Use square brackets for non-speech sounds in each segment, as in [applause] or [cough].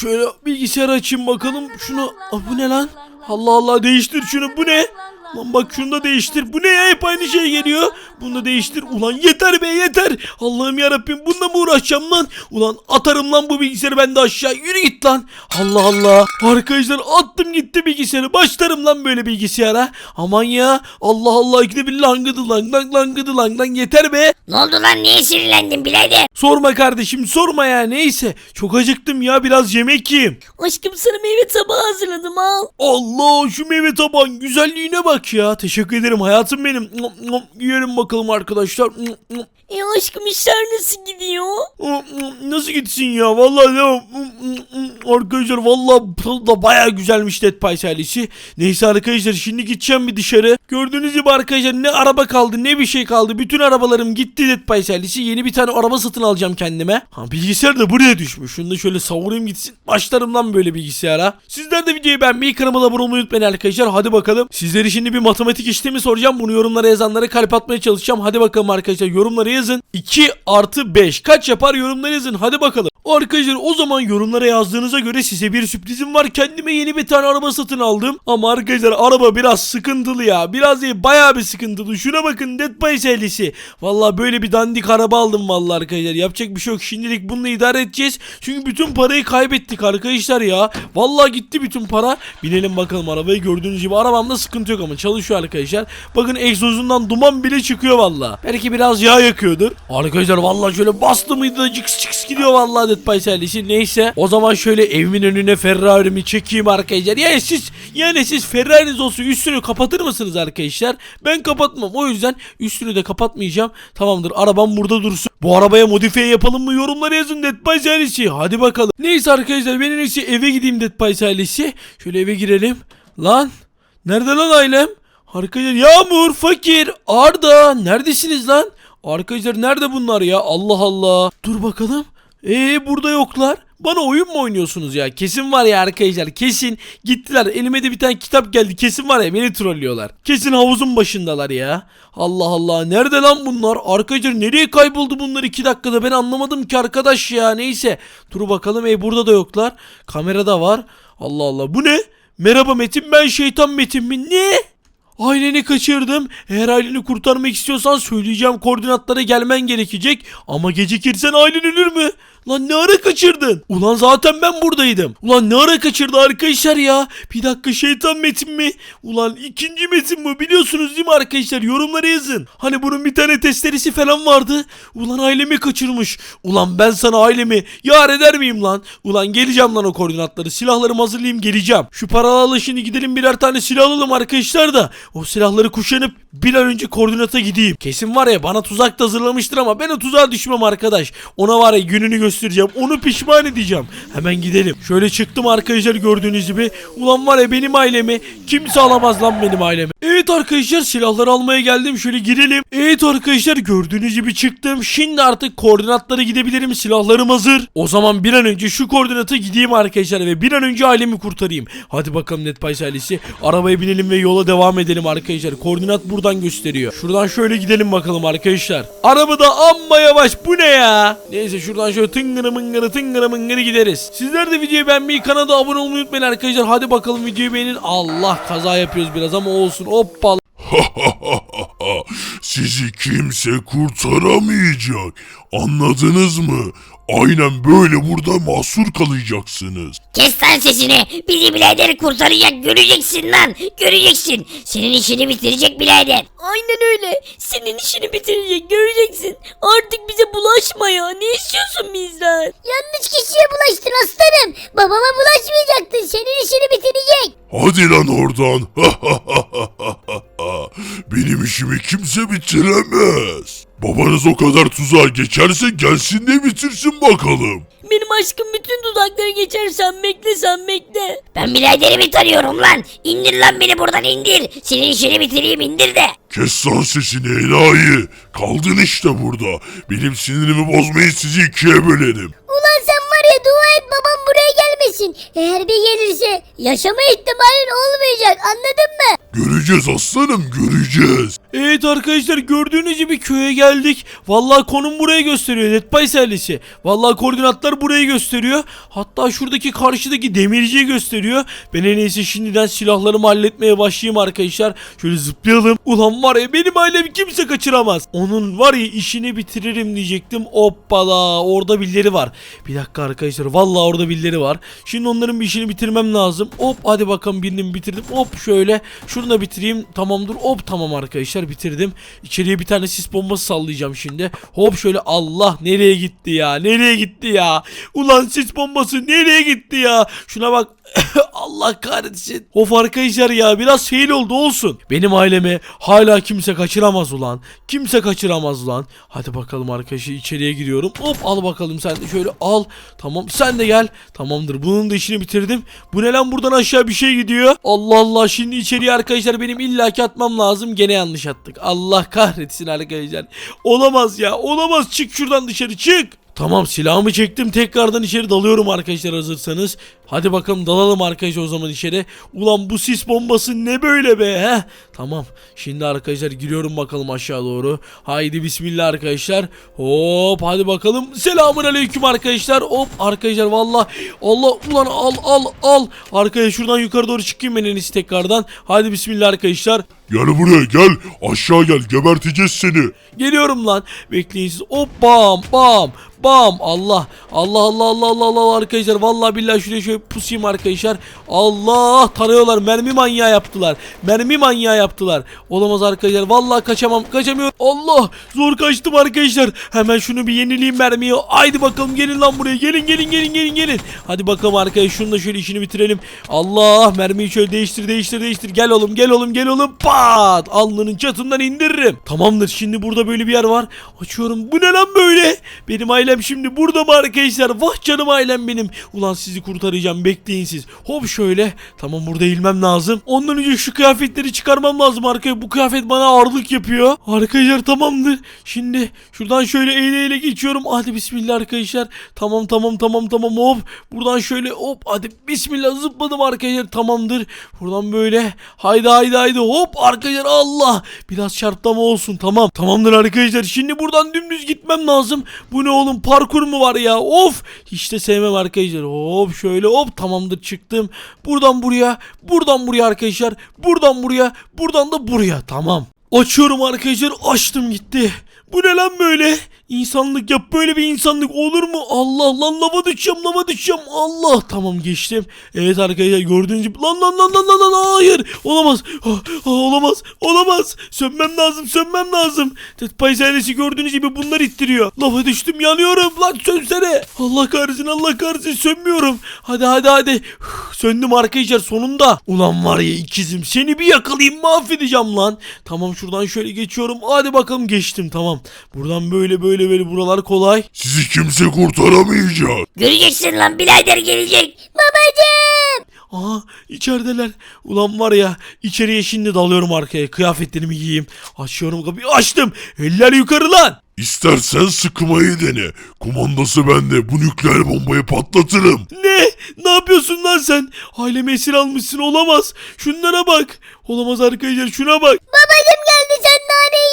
Şöyle bilgisayarı açayım bakalım. Şunu Aa, bu ne lan? Allah Allah değiştir şunu. Bu ne? Lan bak şunu da değiştir. Bu ne ya? Hep aynı şey geliyor. Bunu da değiştir. Ulan yeter be yeter. Allah'ım yarabbim bununla mı uğraşacağım lan? Ulan atarım lan bu bilgisayarı ben de aşağı. Yürü git lan. Allah Allah. Arkadaşlar attım gitti bilgisayarı. Başlarım lan böyle bilgisayara. Aman ya. Allah Allah. İkide bir langıdı lang lang langıdı lang lang. Yeter be. Ne oldu lan niye sinirlendin birader? Sorma kardeşim sorma ya neyse. Çok acıktım ya biraz yemek yiyeyim. Aşkım sana meyve tabağı hazırladım al. Allah şu meyve tabağın güzelliğine bak ya. Teşekkür ederim hayatım benim. Yiyelim bakalım arkadaşlar. E aşkım işler nasıl gidiyor? Nasıl gitsin ya? Vallahi ya. Arkadaşlar vallahi tadı da baya güzelmiş Dead Pies ailesi. Neyse arkadaşlar şimdi gideceğim bir dışarı. Gördüğünüz gibi arkadaşlar ne araba kaldı ne bir şey kaldı. Bütün arabalarım gitti Dead Pies ailesi. Yeni bir tane araba satın alacağım kendime. Ha bilgisayar da buraya düşmüş. Şunu da şöyle savurayım gitsin. Başlarım lan böyle bilgisayara. Sizler de videoyu beğenmeyi kanalıma abone olmayı unutmayın arkadaşlar. Hadi bakalım. Sizlere şimdi bir matematik işlemi soracağım. Bunu yorumlara yazanlara kalp atmaya çalışacağım. Hadi bakalım arkadaşlar yorumlara yazın. 2 artı 5 kaç yapar yorumlara yazın. Hadi bakalım. Arkadaşlar o zaman yorumlara yazdığınıza göre size bir sürprizim var. Kendime yeni bir tane araba satın aldım. Ama arkadaşlar araba biraz sıkıntılı ya. Biraz değil bayağı bir sıkıntılı. Şuna bakın Dead by serisi. Valla böyle bir dandik araba aldım valla arkadaşlar. Yapacak bir şey yok. Şimdilik bununla idare edeceğiz. Çünkü bütün parayı kaybettik arkadaşlar ya. Valla gitti bütün para. Binelim bakalım arabayı. Gördüğünüz gibi arabamda sıkıntı yok ama çalışıyor arkadaşlar. Bakın egzozundan duman bile çıkıyor valla. Belki biraz yağ yakıyordur. Arkadaşlar valla şöyle bastı mıydı da cıks cıks gidiyor valla Dead by serisi. Neyse o zaman şöyle evimin önüne Ferrari'mi çekeyim arkadaşlar. Yani siz yani siz Ferrari'niz olsun üstünü kapatır mısınız arkadaşlar? Ben kapatmam. O yüzden üstünü de kapatmayacağım. Tamamdır. Arabam burada dursun. Bu arabaya modifiye yapalım mı? Yorumlara yazın Dead by serisi. Hadi bakalım. Neyse arkadaşlar ben en eve gideyim Dead by serisi. Şöyle eve girelim. Lan nerede lan ailem? Arkadaşlar Yağmur, Fakir, Arda neredesiniz lan? Arkadaşlar nerede bunlar ya? Allah Allah. Dur bakalım. Ee burada yoklar. Bana oyun mu oynuyorsunuz ya? Kesin var ya arkadaşlar kesin gittiler. Elime de bir tane kitap geldi. Kesin var ya beni trollüyorlar. Kesin havuzun başındalar ya. Allah Allah nerede lan bunlar? Arkadaşlar nereye kayboldu bunlar iki dakikada ben anlamadım ki arkadaş ya. Neyse dur bakalım. Ey burada da yoklar. Kamerada var. Allah Allah bu ne? Merhaba Metin ben şeytan Metin mi? Ne? Aileni kaçırdım. Eğer aileni kurtarmak istiyorsan söyleyeceğim koordinatlara gelmen gerekecek. Ama gecikirsen ailen ölür mü? Lan ne ara kaçırdın? Ulan zaten ben buradaydım. Ulan ne ara kaçırdı arkadaşlar ya? Bir dakika şeytan metin mi? Ulan ikinci metin mi? Biliyorsunuz değil mi arkadaşlar? Yorumlara yazın. Hani bunun bir tane testeresi falan vardı. Ulan ailemi kaçırmış. Ulan ben sana ailemi yar eder miyim lan? Ulan geleceğim lan o koordinatları. Silahlarımı hazırlayayım geleceğim. Şu paralı alışını gidelim birer tane silah alalım arkadaşlar da. O silahları kuşanıp bir an önce koordinata gideyim. Kesin var ya bana tuzak da hazırlamıştır ama ben o tuzağa düşmem arkadaş. Ona var ya gününü göstereceğim. Onu pişman edeceğim. Hemen gidelim. Şöyle çıktım arkadaşlar gördüğünüz gibi. Ulan var ya benim ailemi kimse alamaz lan benim ailemi. Evet arkadaşlar silahları almaya geldim. Şöyle girelim. Evet arkadaşlar gördüğünüz gibi çıktım. Şimdi artık koordinatlara gidebilirim. Silahlarım hazır. O zaman bir an önce şu koordinata gideyim arkadaşlar ve bir an önce ailemi kurtarayım. Hadi bakalım Netpice ailesi. Arabaya binelim ve yola devam edelim arkadaşlar. Koordinat buradan gösteriyor. Şuradan şöyle gidelim bakalım arkadaşlar. Araba da amma yavaş. Bu ne ya? Neyse şuradan şöyle tıngırı mıngırı tıngırı mıngırı gideriz. Sizler de videoyu beğenmeyi kanala abone olmayı unutmayın arkadaşlar. Hadi bakalım videoyu beğenin. Allah kaza yapıyoruz biraz ama olsun. Hoppala. [laughs] Sizi kimse kurtaramayacak. Anladınız mı? Aynen böyle burada mahsur kalacaksınız. Kes lan sesini. Bizi birader kurtaracak göreceksin lan. Göreceksin. Senin işini bitirecek birader. Aynen öyle. Senin işini bitirecek göreceksin. Artık bize bulaşma ya. Ne istiyorsun bizden? Yanlış kişiye bulaştın aslanım. Babama bulaşmayacaktın. Senin işini bitirecek. Hadi lan oradan. [laughs] Benim işimi kimse bitiremez. Babanız o kadar tuzağa geçerse gelsin de bitirsin bakalım. Benim aşkım bütün dudakları geçer sen bekle sen bekle. Ben biraderimi tanıyorum lan. İndir lan beni buradan indir. Senin işini bitireyim indir de. Kes lan sesini enayi. Kaldın işte burada. Benim sinirimi bozmayın sizi ikiye bölerim. Ulan sen var ya dua et babam buraya gelmesin. Eğer bir gelirse yaşama ihtimalin olmayacak anladın mı? Göreceğiz aslanım göreceğiz. Evet arkadaşlar gördüğünüz gibi köye geldik. Vallahi konum buraya gösteriyor. Netbay servisi. Vallahi koordinatlar burayı gösteriyor. Hatta şuradaki karşıdaki demirciyi gösteriyor. Ben en iyisi şimdiden silahlarımı halletmeye başlayayım arkadaşlar. Şöyle zıplayalım. Ulan var ya benim ailemi kimse kaçıramaz. Onun var ya işini bitiririm diyecektim. Hoppala orada birileri var. Bir dakika arkadaşlar vallahi orada birileri var. Şimdi onların bir işini bitirmem lazım. Hop hadi bakalım birini bitirdim. Hop şöyle şunu da bitireyim. Tamamdır. Hop tamam arkadaşlar bitirdim. İçeriye bir tane sis bombası sallayacağım şimdi. Hop şöyle Allah nereye gitti ya? Nereye gitti ya? Ulan sis bombası nereye gitti ya? Şuna bak. [laughs] Allah kahretsin. Of arkadaşlar ya biraz fail oldu olsun. Benim ailemi hala kimse kaçıramaz ulan. Kimse kaçıramaz ulan. Hadi bakalım arkadaşlar içeriye giriyorum. Hop al bakalım sen de şöyle al. Tamam sen de gel. Tamamdır bunun da işini bitirdim. Bu ne lan buradan aşağı bir şey gidiyor. Allah Allah şimdi içeriye arkadaşlar benim illaki atmam lazım. Gene yanlış attık. Allah kahretsin arkadaşlar. Olamaz ya olamaz çık şuradan dışarı çık. Tamam silahımı çektim tekrardan içeri dalıyorum arkadaşlar hazırsanız. Hadi bakalım dalalım arkadaşlar o zaman içeri. Ulan bu sis bombası ne böyle be he? Tamam şimdi arkadaşlar giriyorum bakalım aşağı doğru. Haydi bismillah arkadaşlar. Hop hadi bakalım. Selamun aleyküm arkadaşlar. Hop arkadaşlar valla. Allah ulan al al al. Arkadaşlar şuradan yukarı doğru çıkayım ben en tekrardan. Hadi bismillah arkadaşlar. Gel buraya gel aşağı gel geberteceğiz seni. Geliyorum lan. Bekleyin siz. Hop bam bam bam. Allah. Allah Allah Allah Allah Allah arkadaşlar. Vallahi billahi şuraya şöyle pusayım arkadaşlar. Allah tarıyorlar. Mermi manyağı yaptılar. Mermi manyağı yaptılar. Olamaz arkadaşlar. Vallahi kaçamam. Kaçamıyorum. Allah. Zor kaçtım arkadaşlar. Hemen şunu bir yenileyim mermiyi. Haydi bakalım gelin lan buraya. Gelin gelin gelin gelin gelin. Hadi bakalım arkadaşlar. Şunu da şöyle işini bitirelim. Allah mermiyi şöyle değiştir değiştir değiştir. Gel oğlum gel oğlum gel oğlum. Pat. Alnının çatından indiririm. Tamamdır. Şimdi burada böyle bir yer var. Açıyorum. Bu ne lan böyle? Benim ailem şimdi burada mı arkadaşlar? Vah canım ailem benim. Ulan sizi kurtaracağım. Bekleyin siz. Hop şöyle. Tamam burada eğilmem lazım. Ondan önce şu kıyafetleri çıkarmam lazım arkaya. Bu kıyafet bana ağırlık yapıyor. Arkadaşlar tamamdır. Şimdi şuradan şöyle eğile eğile geçiyorum. Hadi bismillah arkadaşlar. Tamam tamam tamam tamam hop. Buradan şöyle hop hadi bismillah zıpladım arkadaşlar. Tamamdır. Buradan böyle haydi haydi haydi hop arkadaşlar Allah. Biraz çarptama olsun tamam. Tamamdır arkadaşlar. Şimdi buradan dümdüz gitmem lazım. Bu ne oğlum parkur mu var ya? Of. Hiç de sevmem arkadaşlar. Hop şöyle hop tamamdır çıktım. Buradan buraya. Buradan buraya arkadaşlar. Buradan buraya. Buradan da buraya. Tamam. Açıyorum arkadaşlar. Açtım gitti. Bu ne lan böyle? İnsanlık yap böyle bir insanlık olur mu? Allah lan lava düşeceğim lava düşeceğim. Allah tamam geçtim. Evet arkadaşlar gördüğünüz gibi lan lan lan lan lan lan hayır olamaz. Ah, ah, olamaz olamaz. Sönmem lazım sönmem lazım. Tetpay ailesi gördüğünüz gibi bunlar ittiriyor. Lava düştüm yanıyorum lan sönsene. Allah kahretsin Allah kahretsin sönmüyorum. Hadi hadi hadi. Söndüm arkadaşlar sonunda. Ulan var ya ikizim seni bir yakalayayım mahvedeceğim lan. Tamam şuradan şöyle geçiyorum. Hadi bakalım geçtim tamam. Buradan böyle böyle böyle buralar kolay. Sizi kimse kurtaramayacak. Göreceksin lan birader gelecek. Babacım. Aha içerideler. Ulan var ya içeriye şimdi dalıyorum arkaya. Kıyafetlerimi giyeyim. Açıyorum kapıyı açtım. Eller yukarı lan. İstersen sıkmayı dene. Kumandası bende. Bu nükleer bombayı patlatırım. Ne? Ne yapıyorsun lan sen? Ailemi esir almışsın olamaz. Şunlara bak. Olamaz arkadaşlar şuna bak. Babacım geldi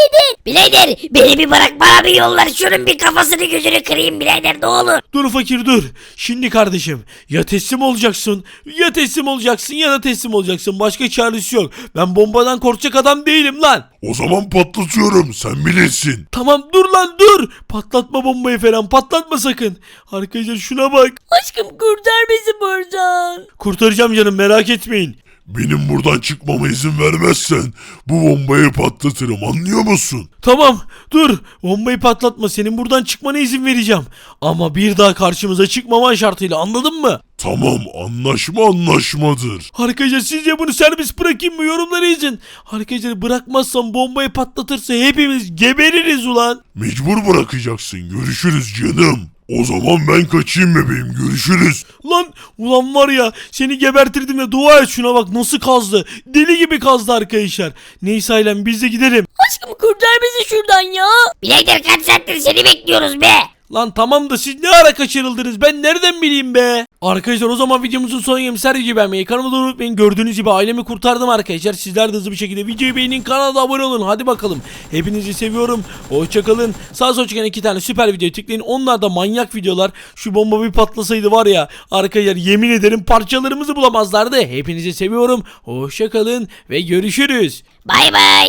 yedin. Birader beni bir bırak bana bir yollar şunun bir kafasını gözünü kırayım birader ne olur. Dur fakir dur. Şimdi kardeşim ya teslim olacaksın ya teslim olacaksın ya da teslim olacaksın. Başka çaresi yok. Ben bombadan korkacak adam değilim lan. O zaman patlatıyorum. Sen bilirsin. Tamam dur lan dur. Patlatma bombayı falan patlatma sakın. Arkadaşlar şuna bak. Aşkım kurtar bizi buradan. Kurtaracağım canım merak etmeyin. Benim buradan çıkmama izin vermezsen bu bombayı patlatırım anlıyor musun? Tamam dur bombayı patlatma senin buradan çıkmana izin vereceğim. Ama bir daha karşımıza çıkmaman şartıyla anladın mı? Tamam anlaşma anlaşmadır. Arkadaşlar sizce bunu serbest bırakayım mı yorumları yazın. Arkadaşlar bırakmazsam bombayı patlatırsa hepimiz gebeririz ulan. Mecbur bırakacaksın görüşürüz canım. O zaman ben kaçayım bebeğim görüşürüz. Lan ulan var ya seni gebertirdim de dua et şuna bak nasıl kazdı. Deli gibi kazdı arkadaşlar. Neyse ailem biz de gidelim. Aşkım kurtar bizi şuradan ya. Birader kaç saattir seni bekliyoruz be. Lan tamam da siz ne ara kaçırıldınız ben nereden bileyim be. Arkadaşlar o zaman videomuzun sonuna gelmiş. Her videoyu beğenmeyi, kanalıma unutmayın. Gördüğünüz gibi ailemi kurtardım arkadaşlar. Sizler de hızlı bir şekilde videoyu beğenin, kanala abone olun. Hadi bakalım. Hepinizi seviyorum. Hoşçakalın. Sağ sol çıkan iki tane süper video tıklayın. Onlar da manyak videolar. Şu bomba bir patlasaydı var ya. Arkadaşlar yemin ederim parçalarımızı bulamazlardı. Hepinizi seviyorum. Hoşçakalın ve görüşürüz. Bay bay.